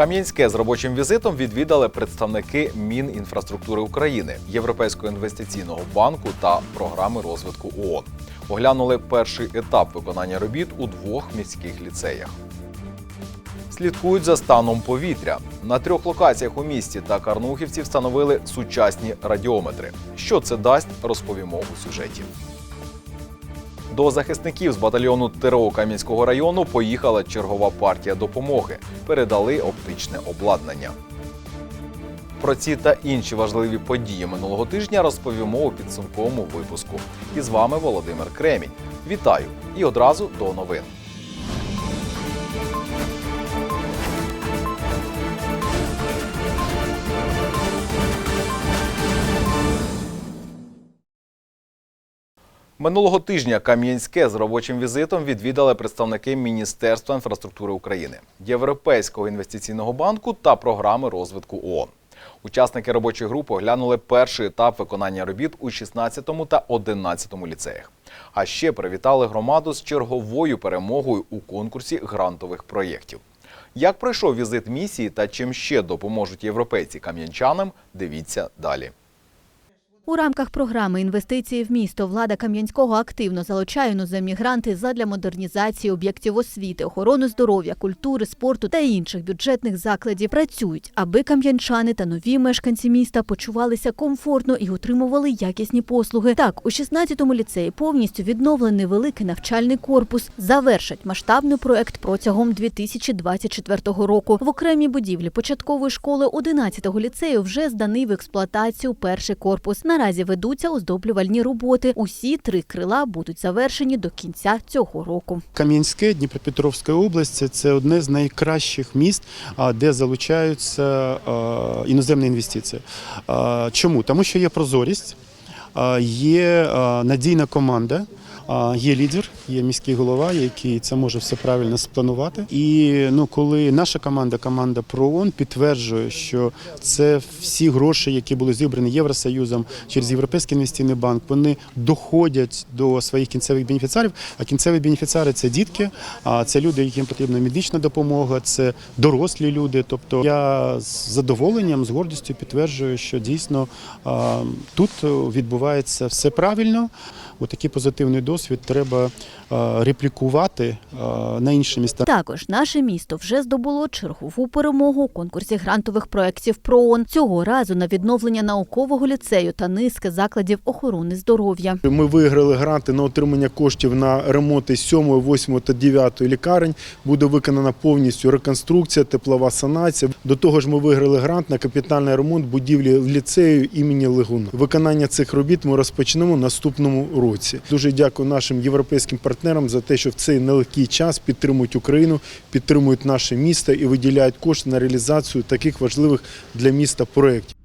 Кам'янське з робочим візитом відвідали представники Мінінфраструктури України, Європейського інвестиційного банку та програми розвитку ООН. Оглянули перший етап виконання робіт у двох міських ліцеях. Слідкують за станом повітря. На трьох локаціях у місті та Карнухівці встановили сучасні радіометри. Що це дасть, розповімо у сюжеті. До захисників з батальйону ТРО Кам'янського району поїхала чергова партія допомоги. Передали оптичне обладнання. Про ці та інші важливі події минулого тижня розповімо у підсумковому випуску. І з вами Володимир Кремінь. Вітаю і одразу до новин. Минулого тижня Кам'янське з робочим візитом відвідали представники Міністерства інфраструктури України, Європейського інвестиційного банку та програми розвитку ООН. Учасники робочої групи оглянули перший етап виконання робіт у 16 та 11 ліцеях. А ще привітали громаду з черговою перемогою у конкурсі грантових проєктів. Як пройшов візит місії та чим ще допоможуть європейці кам'янчанам, дивіться далі. У рамках програми інвестиції в місто влада Кам'янського активно залучає іноземні гранти задля модернізації об'єктів освіти, охорони здоров'я, культури, спорту та інших бюджетних закладів. Працюють, аби кам'янчани та нові мешканці міста почувалися комфортно і отримували якісні послуги. Так, у 16-му ліцеї повністю відновлений великий навчальний корпус. Завершать масштабний проект протягом 2024 року. В окремій будівлі початкової школи 11-го ліцею вже зданий в експлуатацію перший корпус. Наразі ведуться оздоблювальні роботи. Усі три крила будуть завершені до кінця цього року. Кам'янське Дніпропетровська область це одне з найкращих міст, де залучаються іноземні інвестиції. Чому? Тому що є прозорість, є надійна команда. Є лідер, є міський голова, який це може все правильно спланувати. І ну, коли наша команда, команда ПРООН, підтверджує, що це всі гроші, які були зібрані Євросоюзом через Європейський інвестиційний банк, вони доходять до своїх кінцевих бенефіціарів. А кінцеві бенефіціари це дітки, а це люди, яким потрібна медична допомога, це дорослі люди. Тобто я з задоволенням, з гордістю підтверджую, що дійсно тут відбувається все правильно. Отакий позитивний досвід треба реплікувати на інші міста. Також наше місто вже здобуло чергову перемогу у конкурсі грантових проєктів ПРООН. Цього разу на відновлення наукового ліцею та низки закладів охорони здоров'я. Ми виграли гранти на отримання коштів на ремонти 7, 8 та 9 лікарень. Буде виконана повністю реконструкція, теплова санація. До того ж, ми виграли грант на капітальний ремонт будівлі ліцею імені Легуна. Виконання цих робіт ми розпочнемо наступному році. Дуже дякую нашим європейським партнерам за те, що в цей нелегкий час підтримують Україну, підтримують наше місто і виділяють кошти на реалізацію таких важливих для міста проєктів.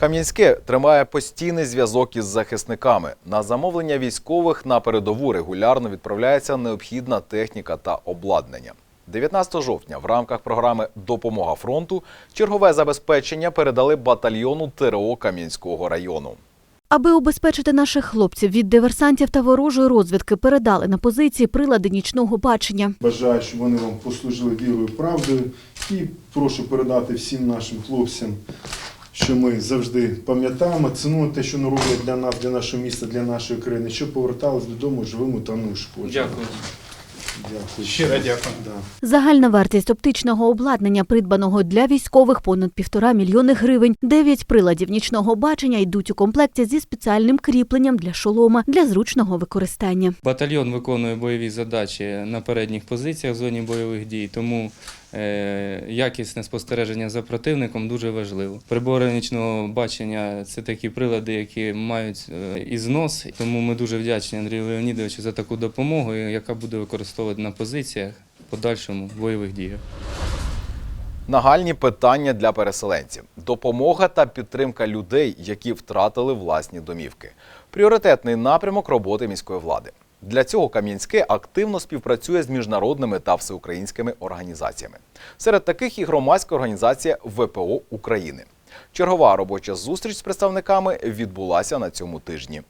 Кам'янське тримає постійний зв'язок із захисниками. На замовлення військових на передову регулярно відправляється необхідна техніка та обладнання. 19 жовтня в рамках програми Допомога фронту чергове забезпечення передали батальйону ТРО Кам'янського району. Аби убезпечити наших хлопців від диверсантів та ворожої розвідки, передали на позиції прилади нічного бачення. Бажаю, щоб вони вам послужили вірою правдою. І прошу передати всім нашим хлопцям, що ми завжди пам'ятаємо, цінуємо те, що вони роблять для нас, для нашого міста, для нашої країни, щоб повертались додому живими та неушкодженими. Дякую. Дякую. Щиро дякую. Да. Загальна вартість оптичного обладнання, придбаного для військових, понад півтора мільйони гривень. Дев'ять приладів нічного бачення йдуть у комплекті зі спеціальним кріпленням для шолома для зручного використання. Батальйон виконує бойові задачі на передніх позиціях в зоні бойових дій, тому якісне спостереження за противником дуже важливо. Прибори нічного бачення це такі прилади, які мають е, і знос, тому ми дуже вдячні Андрію Леонідовичу за таку допомогу, яка буде використовувати на позиціях в подальшому бойових діях. Нагальні питання для переселенців: допомога та підтримка людей, які втратили власні домівки. Пріоритетний напрямок роботи міської влади. Для цього Кам'янське активно співпрацює з міжнародними та всеукраїнськими організаціями. Серед таких і громадська організація ВПО України. Чергова робоча зустріч з представниками відбулася на цьому тижні.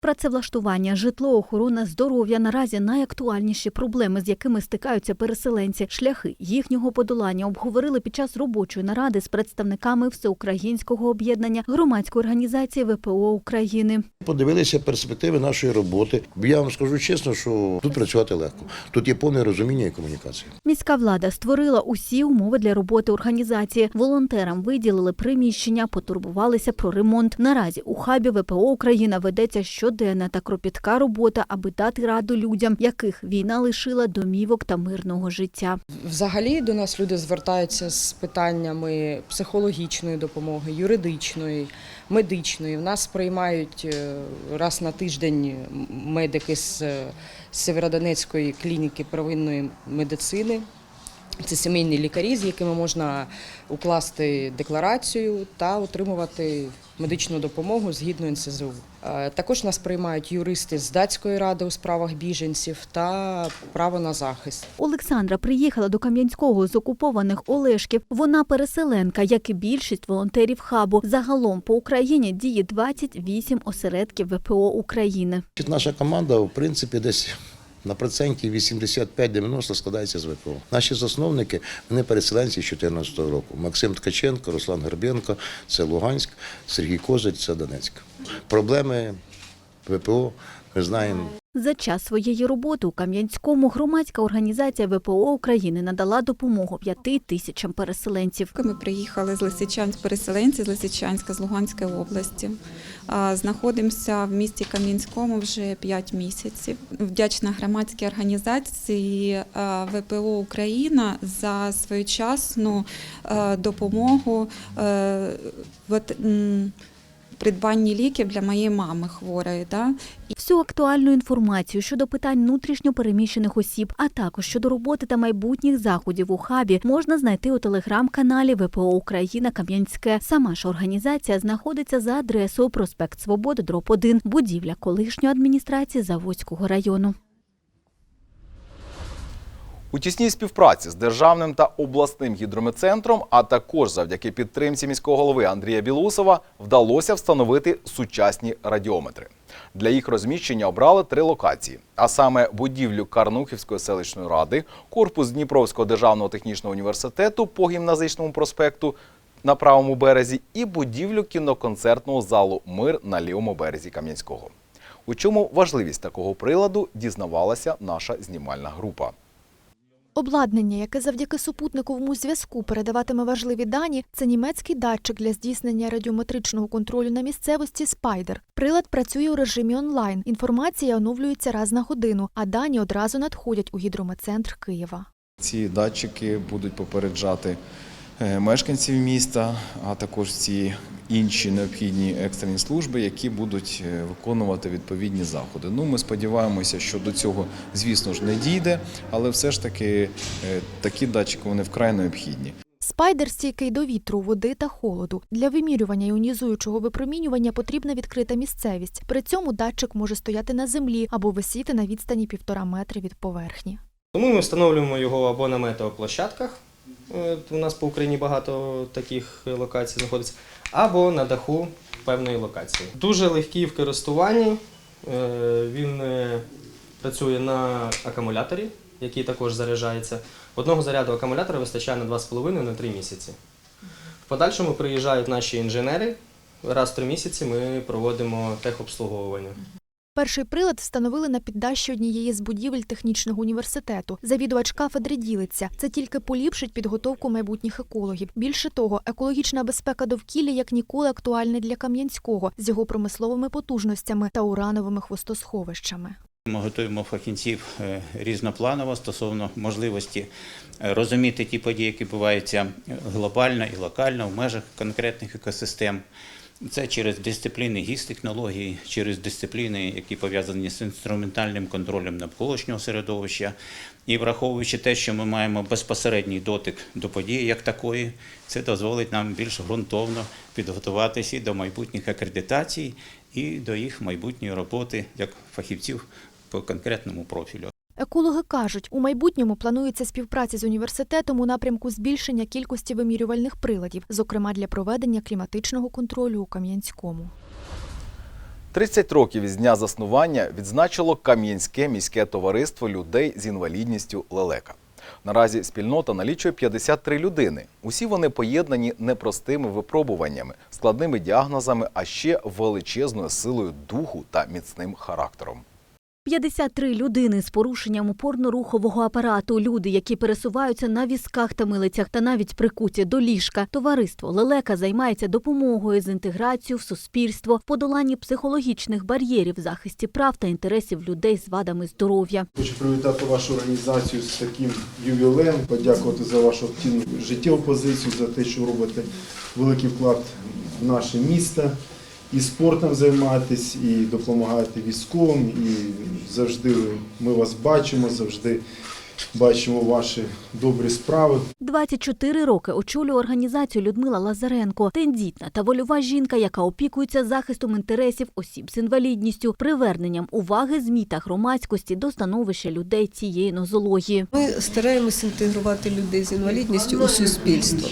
Працевлаштування, житло, охорона здоров'я наразі найактуальніші проблеми, з якими стикаються переселенці. Шляхи їхнього подолання обговорили під час робочої наради з представниками всеукраїнського об'єднання громадської організації ВПО України. Подивилися перспективи нашої роботи. Я вам скажу чесно, що тут працювати легко. Тут є повне розуміння і комунікація. Міська влада створила усі умови для роботи організації. Волонтерам виділили приміщення, потурбувалися про ремонт. Наразі у хабі ВПО Україна ведеться щоденна та кропітка робота, аби дати раду людям, яких війна лишила домівок та мирного життя. Взагалі до нас люди звертаються з питаннями психологічної допомоги, юридичної, медичної. В нас приймають е, раз на тиждень медики з е, Сєвєродонецької клініки первинної медицини. Це сімейні лікарі, з якими можна укласти декларацію та отримувати медичну допомогу згідно НСЗУ. Е, Також нас приймають юристи з датської ради у справах біженців та право на захист. Олександра приїхала до Кам'янського з окупованих Олешків. Вона переселенка, як і більшість волонтерів хабу. Загалом по Україні діє 28 осередків ВПО України. Наша команда, в принципі, десь на проценті 85-90 складається з ВПО. Наші засновники вони переселенці з 2014 року. Максим Ткаченко, Руслан Горбенко, це Луганськ, Сергій Козир, це Донецьк. Проблеми ВПО ми знаємо За час своєї роботи у Кам'янському громадська організація ВПО України надала допомогу п'яти тисячам переселенців. Ми приїхали з Лисичанськ, переселенці з Лисичанська, з Луганської області. Знаходимося в місті Кам'янському вже 5 місяців. Вдячна громадській організації ВПО Україна за своєчасну допомогу придбанні ліків для моєї мами хворої. Да? Всю актуальну інформацію щодо питань внутрішньо переміщених осіб, а також щодо роботи та майбутніх заходів у хабі можна знайти у телеграм-каналі ВПО Україна Кам'янське. Сама ж організація знаходиться за адресою проспект Свободи, дроб 1, будівля колишньої адміністрації Заводського району. У тісній співпраці з державним та обласним гідрометцентром, а також завдяки підтримці міського голови Андрія Білусова, вдалося встановити сучасні радіометри. Для їх розміщення обрали три локації: а саме будівлю Карнухівської селищної ради, корпус Дніпровського державного технічного університету по гімназичному проспекту на правому березі і будівлю кіноконцертного залу Мир на лівому березі Кам'янського. У чому важливість такого приладу дізнавалася наша знімальна група. Обладнання, яке завдяки супутниковому зв'язку передаватиме важливі дані, це німецький датчик для здійснення радіометричного контролю на місцевості Спайдер. Прилад працює у режимі онлайн. Інформація оновлюється раз на годину, а дані одразу надходять у гідрометцентр Києва. Ці датчики будуть попереджати мешканців міста, а також ці інші необхідні екстрені служби, які будуть е, виконувати відповідні заходи. Ну, ми сподіваємося, що до цього, звісно ж, не дійде, але все ж таки е, такі датчики вони вкрай необхідні. Спайдер стійкий до вітру, води та холоду. Для вимірювання іонізуючого випромінювання потрібна відкрита місцевість. При цьому датчик може стояти на землі або висіти на відстані півтора метри від поверхні. Тому ми встановлюємо його або на метеоплощадках. У нас по Україні багато таких локацій знаходиться, або на даху певної локації. Дуже легкий в користуванні. е, Він е, працює на акумуляторі, який також заряджається. Одного заряду акумулятора вистачає на 2,5 на 3 місяці. В подальшому приїжджають наші інженери. Раз в 3 місяці ми проводимо техобслуговування. Перший прилад встановили на піддащі однієї з будівель технічного університету. Завідувач кафедри ділиться. Це тільки поліпшить підготовку майбутніх екологів. Більше того, екологічна безпека довкілля як ніколи актуальна для Кам'янського з його промисловими потужностями та урановими хвостосховищами. Ми готуємо фахівців е, різнопланово стосовно можливості е, розуміти ті події, які відбуваються глобально і локально в межах конкретних екосистем. Це через дисципліни гіс-технології, через дисципліни, які пов'язані з інструментальним контролем навколишнього середовища. І враховуючи те, що ми маємо безпосередній дотик до події як такої, це дозволить нам більш ґрунтовно підготуватися до майбутніх акредитацій, і до їх майбутньої роботи як фахівців по конкретному профілю. Екологи кажуть, у майбутньому планується співпраця з університетом у напрямку збільшення кількості вимірювальних приладів, зокрема для проведення кліматичного контролю у Кам'янському. 30 років із дня заснування відзначило Кам'янське міське товариство людей з інвалідністю Лелека. Наразі спільнота налічує 53 людини. Усі вони поєднані непростими випробуваннями, складними діагнозами, а ще величезною силою духу та міцним характером. 53 людини з порушенням опорно-рухового апарату, люди, які пересуваються на візках та милицях та навіть прикуті до ліжка. Товариство Лелека займається допомогою з інтеграцією в суспільство, подоланні психологічних бар'єрів, захисті прав та інтересів людей з вадами здоров'я. Хочу привітати вашу організацію з таким ювілеєм, подякувати за вашу активну життєву позицію, за те, що робите великий вклад в наше місто. І спортом займаєтесь, і допомагаєте військовим, і завжди ми вас бачимо, завжди бачимо ваші добрі справи. 24 роки очолює організацію Людмила Лазаренко, тендітна та вольова жінка, яка опікується захистом інтересів осіб з інвалідністю, приверненням уваги ЗМІ та громадськості до становища людей цієї нозології. Ми стараємося інтегрувати людей з інвалідністю у суспільство.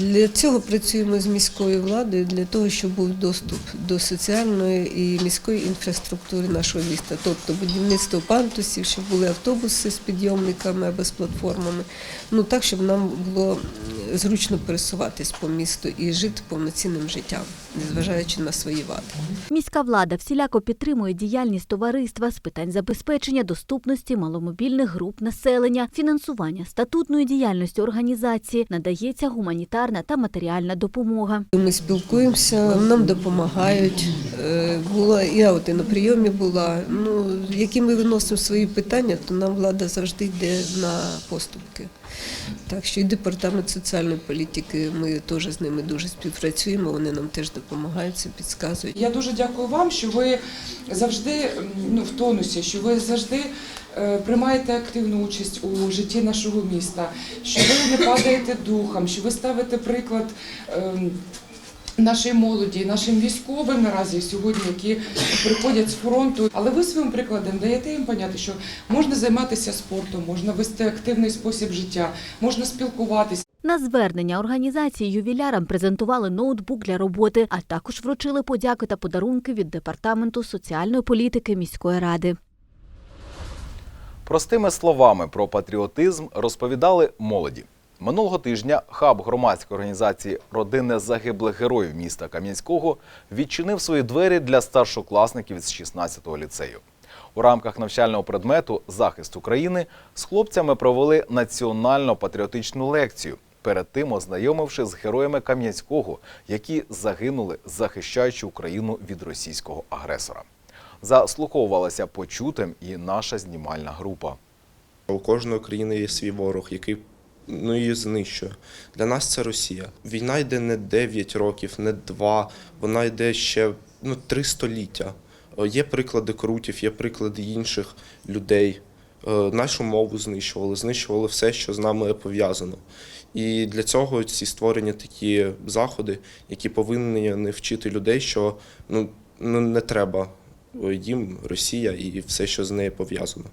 Для цього працюємо з міською владою для того, щоб був доступ до соціальної і міської інфраструктури нашого міста, тобто будівництво пантусів, щоб були автобуси з підйомниками або з платформами. Ну так, щоб нам було зручно пересуватись по місту і жити повноцінним життям, незважаючи на свої вади. Міська влада всіляко підтримує діяльність товариства з питань забезпечення доступності маломобільних груп населення, фінансування статутної діяльності організації, надається гуманітарна та матеріальна допомога. Ми спілкуємося, нам допомагають. Е, Була я от і на прийомі була. Ну які ми виносимо свої питання, то нам влада завжди йде на поступки. Так що і департамент соціальної політики, ми теж з ними дуже співпрацюємо. Вони нам теж допомагають, підказують. Я дуже дякую вам, що ви завжди ну, в тонусі, що ви завжди е, приймаєте активну участь у житті нашого міста, що ви не падаєте духом, що ви ставите приклад. Нашій молоді, нашим військовим наразі сьогодні, які приходять з фронту, але ви своїм прикладом даєте їм поняти, що можна займатися спортом, можна вести активний спосіб життя, можна спілкуватися. На звернення організації ювілярам презентували ноутбук для роботи, а також вручили подяки та подарунки від департаменту соціальної політики міської ради. Простими словами про патріотизм розповідали молоді. Минулого тижня хаб громадської організації Родини загиблих героїв міста Кам'янського відчинив свої двері для старшокласників з 16-го ліцею. У рамках навчального предмету Захист України з хлопцями провели національно-патріотичну лекцію. Перед тим ознайомивши з героями Кам'янського, які загинули, захищаючи Україну від російського агресора. Заслуховувалася почутим і наша знімальна група. У кожної країни є свій ворог, який ну, її знищує. Для нас це Росія. Війна йде не 9 років, не 2, вона йде ще ну, 3 століття. Е, Є приклади крутів, є приклади інших людей. Е, Нашу мову знищували, знищували все, що з нами пов'язано. І для цього ці створені такі заходи, які повинні не вчити людей, що ну, ну не треба е, їм Росія і все, що з нею пов'язано.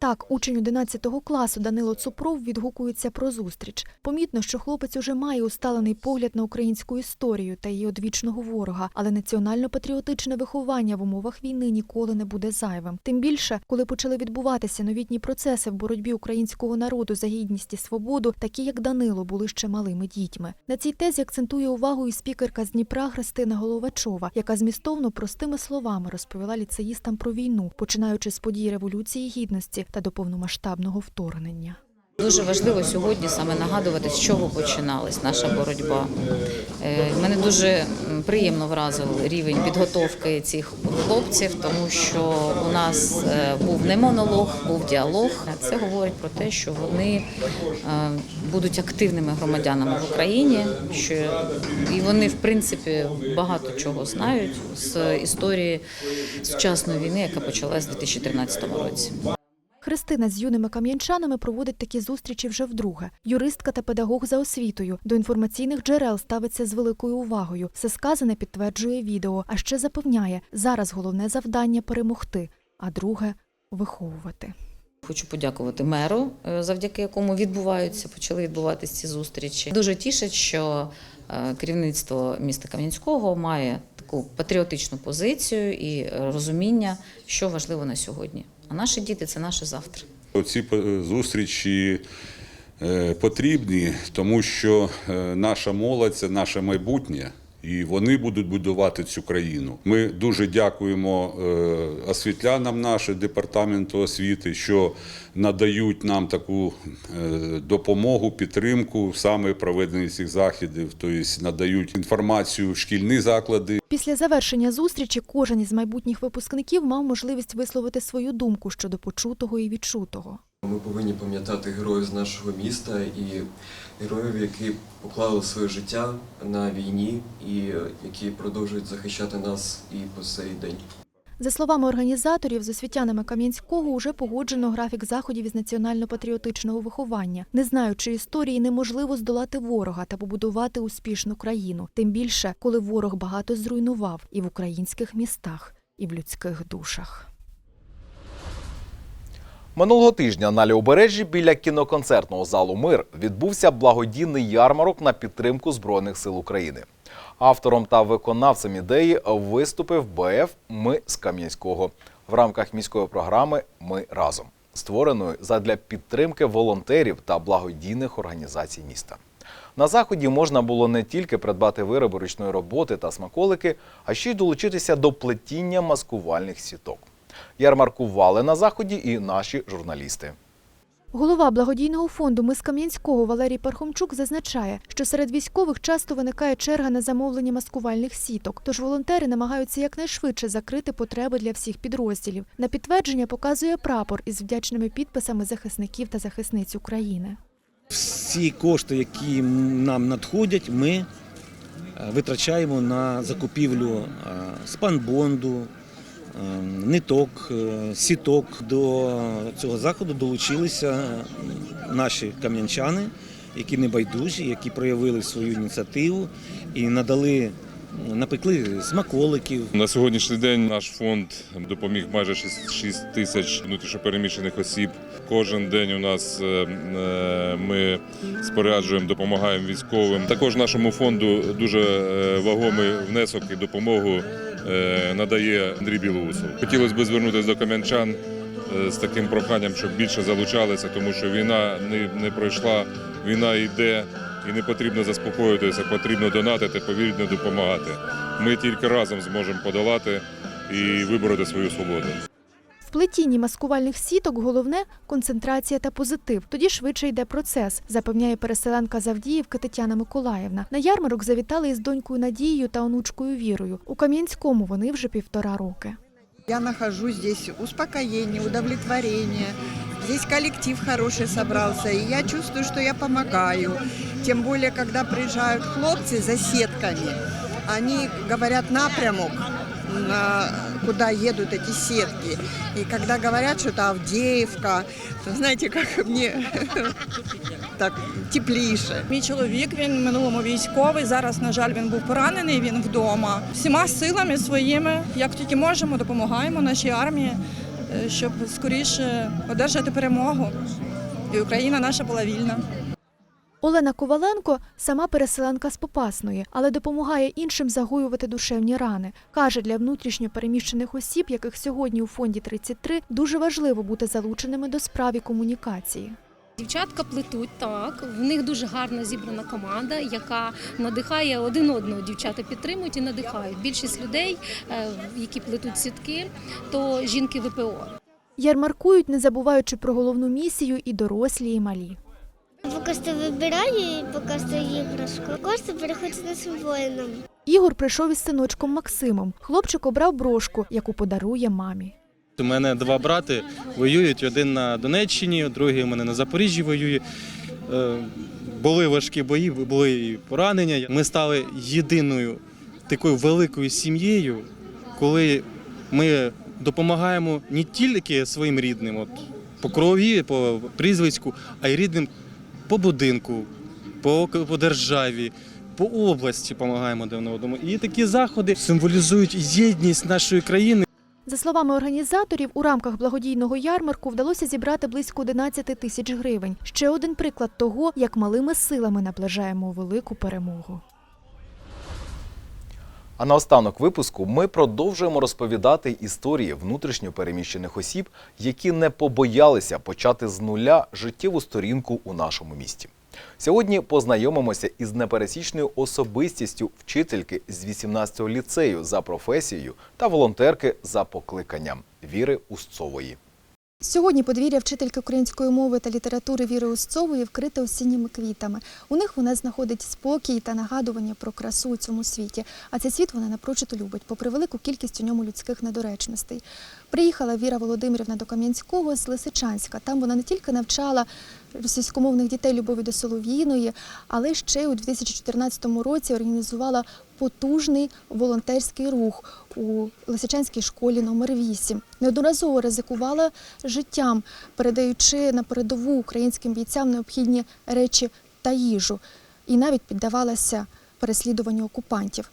Так, учень 11 класу Данило Цупров відгукується про зустріч. Помітно, що хлопець уже має усталений погляд на українську історію та її одвічного ворога, але національно-патріотичне виховання в умовах війни ніколи не буде зайвим. Тим більше, коли почали відбуватися новітні процеси в боротьбі українського народу за гідність і свободу, такі як Данило були ще малими дітьми. На цій тезі акцентує увагу і спікерка з Дніпра Христина Головачова, яка змістовно простими словами розповіла ліцеїстам про війну, починаючи з подій революції гідності та до повномасштабного вторгнення. Дуже важливо сьогодні саме нагадувати, з чого починалась наша боротьба. Е, Мене дуже приємно вразив рівень підготовки цих хлопців, тому що у нас е, був не монолог, був діалог. Це говорить про те, що вони е, будуть активними громадянами в Україні, що і вони, в принципі, багато чого знають з історії сучасної війни, яка почалась у 2013 році. Христина з юними кам'янчанами проводить такі зустрічі вже вдруге. Юристка та педагог за освітою. До інформаційних джерел ставиться з великою увагою. Все сказане підтверджує відео, а ще запевняє, зараз головне завдання перемогти, а друге виховувати. Хочу подякувати меру, е, завдяки якому відбуваються, почали відбуватися ці зустрічі. Дуже тішить, що е, керівництво міста Кам'янського має таку патріотичну позицію і розуміння, що важливо на сьогодні. А наші діти це наше завтра. Ці е, зустрічі е, потрібні, тому що е, наша молодь це наше майбутнє. І вони будуть будувати цю країну. Ми дуже дякуємо е, освітлянам нашого департаменту освіти, що надають нам таку е, допомогу, підтримку саме проведення цих заходів, тобто надають інформацію в шкільні заклади. Після завершення зустрічі кожен із майбутніх випускників мав можливість висловити свою думку щодо почутого і відчутого. Ми повинні пам'ятати героїв з нашого міста і героїв, які поклали своє життя на війні і які продовжують захищати нас і по сей день. За словами організаторів, з освітянами Кам'янського уже погоджено графік заходів із національно-патріотичного виховання. Не знаючи історії, неможливо здолати ворога та побудувати успішну країну. Тим більше, коли ворог багато зруйнував і в українських містах, і в людських душах. Минулого тижня на Лівобережжі біля кіноконцертного залу Мир відбувся благодійний ярмарок на підтримку Збройних сил України. Автором та виконавцем ідеї виступив БФ Ми з Кам'янського в рамках міської програми Ми разом, створеної задля підтримки волонтерів та благодійних організацій міста. На заході можна було не тільки придбати вироби ручної роботи та смаколики, а ще й долучитися до плетіння маскувальних сіток. Ярмаркували на заході і наші журналісти. Голова благодійного фонду Ми з Кам'янського Валерій Пархомчук зазначає, що серед військових часто виникає черга на замовлення маскувальних сіток, тож волонтери намагаються якнайшвидше закрити потреби для всіх підрозділів. На підтвердження показує прапор із вдячними підписами захисників та захисниць України. Всі кошти, які нам надходять, ми е, витрачаємо на закупівлю е, спанбонду, ниток, е, сіток. До цього заходу долучилися наші кам'янчани, які не байдужі, які проявили свою ініціативу і надали, напекли смаколиків. На сьогоднішній день наш фонд допоміг майже 6, 6 тисяч внутрішньопереміщених осіб. Кожен день у нас е, е, ми споряджуємо, допомагаємо військовим. Також нашому фонду дуже вагомий внесок і допомогу надає Андрій Білоусов. Хотілося б звернутися до кам'янчан е, з таким проханням, щоб більше залучалися, тому що війна не пройшла, війна йде. І не потрібно заспокоїтися, потрібно донатити, повільно допомагати. Ми тільки разом зможемо подолати і вибороти свою свободу. В плетінні маскувальних сіток головне концентрація та позитив. Тоді швидше йде процес, запевняє переселенка з Авдіївки Тетяна Миколаївна. На ярмарок завітали із донькою Надією та онучкою Вірою. У Кам'янському вони вже півтора роки. Я нахожу здесь успокоение, удовлетворение. Здесь коллектив хороший собрался, и я чувствую, что я помогаю. Тем более, когда приезжают хлопцы за сетками, они говорят напрямок, на- куда едут эти сетки. И когда говорят, что это Авдеевка, то знаете, как мне так тепліше. Мій чоловік він в минулому військовий. Зараз, на жаль, він був поранений. Він вдома. Всіма силами своїми, як тільки можемо, допомагаємо нашій армії, е, щоб скоріше одержати перемогу. І Україна наша була вільна. Олена Коваленко сама переселенка з Попасної, але допомагає іншим загоювати душевні рани. Каже, для внутрішньо переміщених осіб, яких сьогодні у фонді 33, дуже важливо бути залученими до справі комунікації. Дівчатка плетуть так. В них дуже гарна зібрана команда, яка надихає один одного. Дівчата підтримують і надихають. Більшість людей, е, які плетуть сітки, то жінки ВПО. Ярмаркують, не забуваючи про головну місію і дорослі, і малі. Поки що вибираю і поки що іграшку. Кошти переходять нашим воїнам. Ігор прийшов із синочком Максимом. Хлопчик обрав брошку, яку подарує мамі. У мене два брати воюють, один на Донеччині, другий у мене на Запоріжжі воює. Е, Були важкі бої, були і поранення. Ми стали єдиною такою великою сім'єю, коли ми допомагаємо не тільки своїм рідним, от, по крові, по прізвиську, а й рідним по будинку, по, по державі. По області допомагаємо один одному. І такі заходи символізують єдність нашої країни. За словами організаторів, у рамках благодійного ярмарку вдалося зібрати близько 11 тисяч гривень. Ще один приклад того, як малими силами наближаємо велику перемогу. А наостанок випуску ми продовжуємо розповідати історії внутрішньо переміщених осіб, які не побоялися почати з нуля життєву сторінку у нашому місті. Сьогодні познайомимося із непересічною особистістю вчительки з 18-го ліцею за професією та волонтерки за покликанням Віри Устцової. Сьогодні подвір'я вчительки української мови та літератури Віри Усцової вкрите осінніми квітами. У них вона знаходить спокій та нагадування про красу у цьому світі. А цей світ вона напрочуто любить, попри велику кількість у ньому людських недоречностей. Приїхала Віра Володимирівна до Кам'янського з Лисичанська. Там вона не тільки навчала російськомовних дітей любові до Солов'їної, але ще у 2014 році організувала потужний волонтерський рух у Лисичанській школі номер 8 Неодноразово ризикувала життям, передаючи на передову українським бійцям необхідні речі та їжу, і навіть піддавалася переслідуванню окупантів.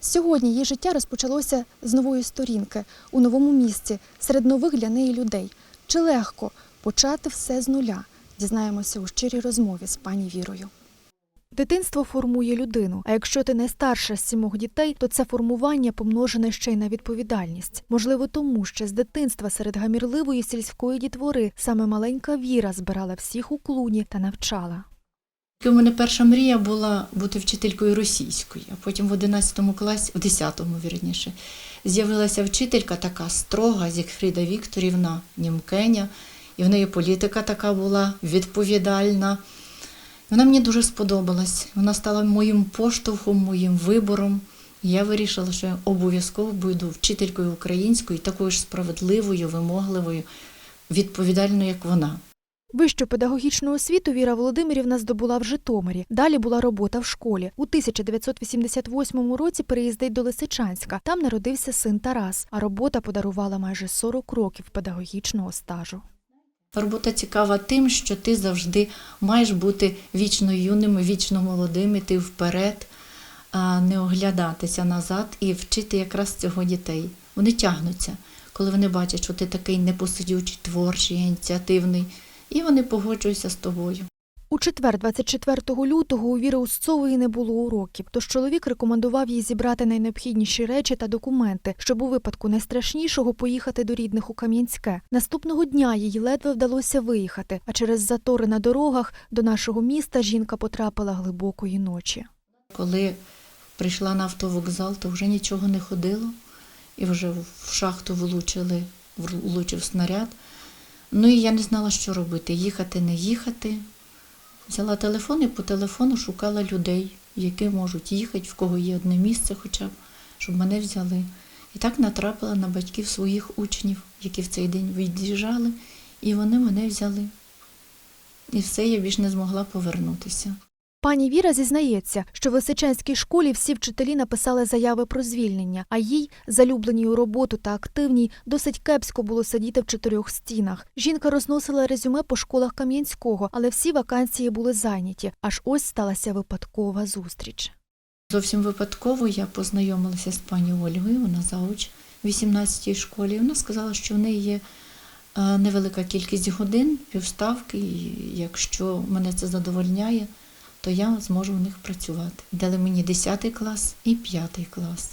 Сьогодні її життя розпочалося з нової сторінки у новому місці серед нових для неї людей. Чи легко почати все з нуля? Дізнаємося у щирій розмові з пані Вірою. Дитинство формує людину. А якщо ти не старша з сімох дітей, то це формування помножене ще й на відповідальність. Можливо, тому що з дитинства серед гамірливої сільської дітвори саме маленька Віра збирала всіх у клуні та навчала. У мене перша мрія була бути вчителькою російської, а потім в 11 класі, в 10-му, вірніше, з'явилася вчителька така строга, Зігфріда Вікторівна, Німкеня, і в неї політика така була відповідальна. Вона мені дуже сподобалась. Вона стала моїм поштовхом, моїм вибором. Я вирішила, що я обов'язково буду вчителькою українською, такою ж справедливою, вимогливою, відповідальною, як вона. Вищу педагогічну освіту Віра Володимирівна здобула в Житомирі. Далі була робота в школі. У 1988 році переїздить до Лисичанська. Там народився син Тарас, а робота подарувала майже 40 років педагогічного стажу. Робота цікава тим, що ти завжди маєш бути вічно юним, вічно молодим, іти вперед, не оглядатися назад і вчити якраз цього дітей. Вони тягнуться, коли вони бачать, що ти такий непосидючий, творчий, ініціативний, і вони погоджуються з тобою. У четвер, 24 лютого, у Віри Устцової не було уроків, тож чоловік рекомендував їй зібрати найнеобхідніші речі та документи, щоб у випадку найстрашнішого поїхати до рідних у Кам'янське. Наступного дня їй ледве вдалося виїхати, а через затори на дорогах до нашого міста жінка потрапила глибокої ночі. Коли прийшла на автовокзал, то вже нічого не ходило, і вже в шахту влучили, влучив снаряд. Ну і я не знала, що робити: їхати, не їхати. Взяла телефон і по телефону шукала людей, які можуть їхати, в кого є одне місце, хоча б, щоб мене взяли. І так натрапила на батьків своїх учнів, які в цей день від'їжджали, і вони мене взяли. І все, я більш не змогла повернутися. Пані Віра зізнається, що в Лисичанській школі всі вчителі написали заяви про звільнення, а їй, залюбленій у роботу та активній, досить кепсько було сидіти в чотирьох стінах. Жінка розносила резюме по школах Кам'янського, але всі вакансії були зайняті. Аж ось сталася випадкова зустріч. Зовсім випадково я познайомилася з пані Ольгою, вона зауч в 18-й школі. Вона сказала, що в неї є е, невелика кількість годин, півставки, і якщо мене це задовольняє, то я зможу в них працювати. Дали мені 10 клас і 5 клас.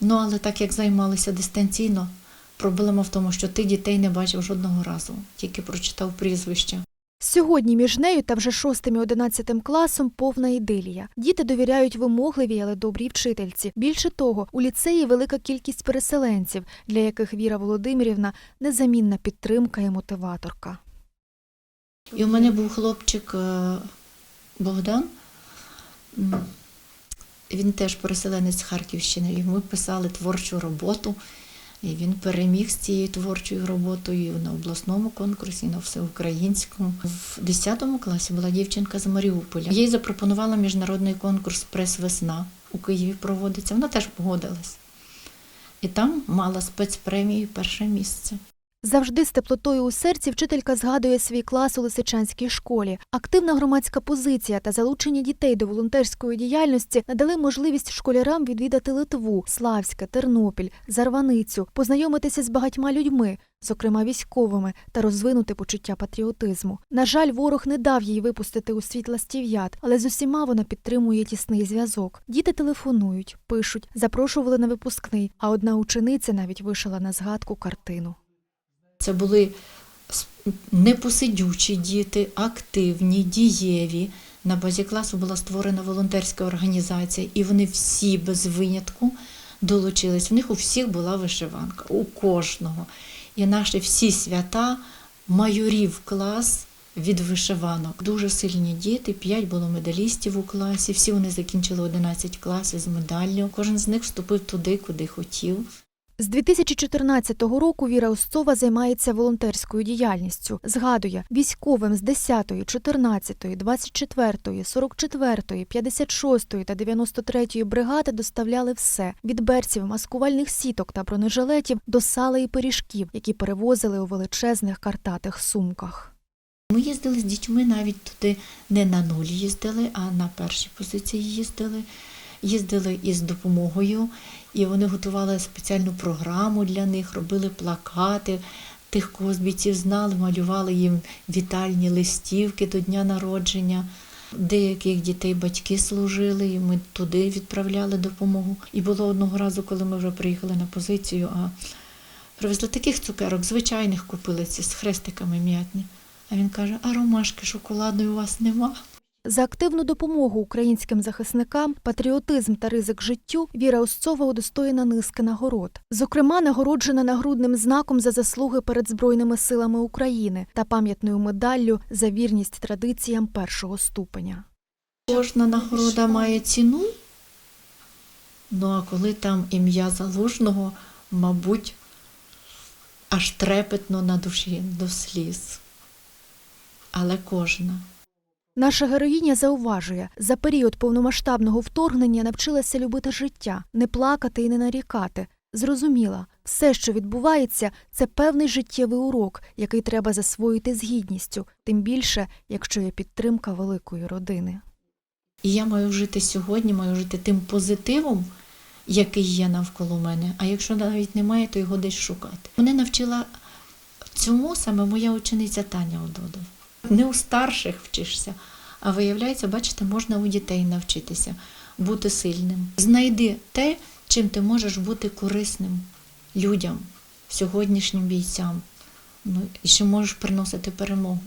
Ну, але так як займалися дистанційно, проблема в тому, що ти дітей не бачив жодного разу, тільки прочитав прізвища. Сьогодні між нею та вже шостим і одинадцятим класом повна ідилія. Діти довіряють вимогливій, але добрій вчительці. Більше того, у ліцеї велика кількість переселенців, для яких Віра Володимирівна незамінна підтримка і мотиваторка. І у мене був хлопчик е, Богдан. Він теж переселенець з Харківщини. І ми писали творчу роботу. І він переміг з цією творчою роботою на обласному конкурсі, на всеукраїнському. В 10 класі була дівчинка з Маріуполя. Їй запропонувала міжнародний конкурс Прес-весна у Києві проводиться. Вона теж погодилась. І там мала спецпремію перше місце. Завжди з теплотою у серці вчителька згадує свій клас у Лисичанській школі. Активна громадська позиція та залучення дітей до волонтерської діяльності надали можливість школярам відвідати Литву, Славське, Тернопіль, Зарваницю, познайомитися з багатьма людьми, зокрема військовими, та розвинути почуття патріотизму. На жаль, ворог не дав їй випустити у світ ластів'ят, але з усіма вона підтримує тісний зв'язок. Діти телефонують, пишуть, запрошували на випускний, а одна учениця навіть вишила на згадку картину. Це були непосидючі діти, активні, дієві. На базі класу була створена волонтерська організація, і вони всі без винятку долучились. В них у всіх була вишиванка, у кожного. І наші всі свята майорів клас від вишиванок. Дуже сильні діти, п'ять було медалістів у класі. Всі вони закінчили 11 класів з медаллю. Кожен з них вступив туди, куди хотів. З 2014 року Віра Осцова займається волонтерською діяльністю. Згадує, військовим з 10-ї, 14-ї, 24-ї, 44-ї, 56-ї та 93-ї бригади доставляли все від берців, маскувальних сіток та бронежилетів до сала і пиріжків, які перевозили у величезних картатих сумках. Ми їздили з дітьми навіть туди не на нуль їздили, а на перші позиції їздили. Їздили із допомогою, і вони готували спеціальну програму для них, робили плакати. Тих, кого знали, малювали їм вітальні листівки до дня народження. Деяких дітей батьки служили, і ми туди відправляли допомогу. І було одного разу, коли ми вже приїхали на позицію, а привезли таких цукерок, звичайних купили ці з хрестиками м'ятні. А він каже: а ромашки шоколадної у вас нема. За активну допомогу українським захисникам, патріотизм та ризик життю Віра Осцова удостоєна низки нагород. Зокрема, нагороджена нагрудним знаком за заслуги перед Збройними силами України та пам'ятною медаллю за вірність традиціям першого ступеня. Кожна нагорода має ціну. Ну а коли там ім'я залужного, мабуть, аж трепетно на душі до сліз. Але кожна. Наша героїня зауважує, за період повномасштабного вторгнення навчилася любити життя, не плакати і не нарікати. Зрозуміла, все, що відбувається, це певний життєвий урок, який треба засвоїти з гідністю, тим більше, якщо є підтримка великої родини. І я маю жити сьогодні, маю жити тим позитивом, який є навколо мене. А якщо навіть немає, то його десь шукати. Мене навчила цьому саме моя учениця Таня Ододов. Не у старших вчишся, а виявляється, бачите, можна у дітей навчитися бути сильним. Знайди те, чим ти можеш бути корисним людям, сьогоднішнім бійцям. Ну, і що можеш приносити перемогу.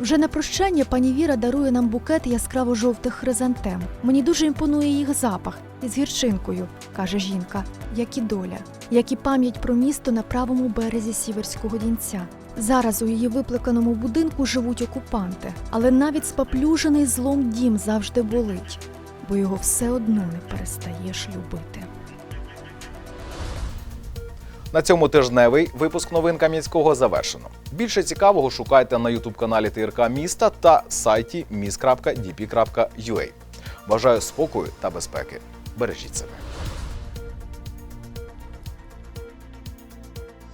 Вже на прощання пані Віра дарує нам букет яскраво-жовтих хризантем. Мені дуже імпонує їх запах із гірчинкою, каже жінка, як і доля, як і пам'ять про місто на правому березі Сіверського дінця. Зараз у її виплеканому будинку живуть окупанти, але навіть спаплюжений злом дім завжди болить, бо його все одно не перестаєш любити. На цьому тижневий випуск новин Кам'янського завершено. Більше цікавого шукайте на ютуб-каналі ТРК Міста та сайті mis.dp.ua. Бажаю спокою та безпеки. Бережіть себе.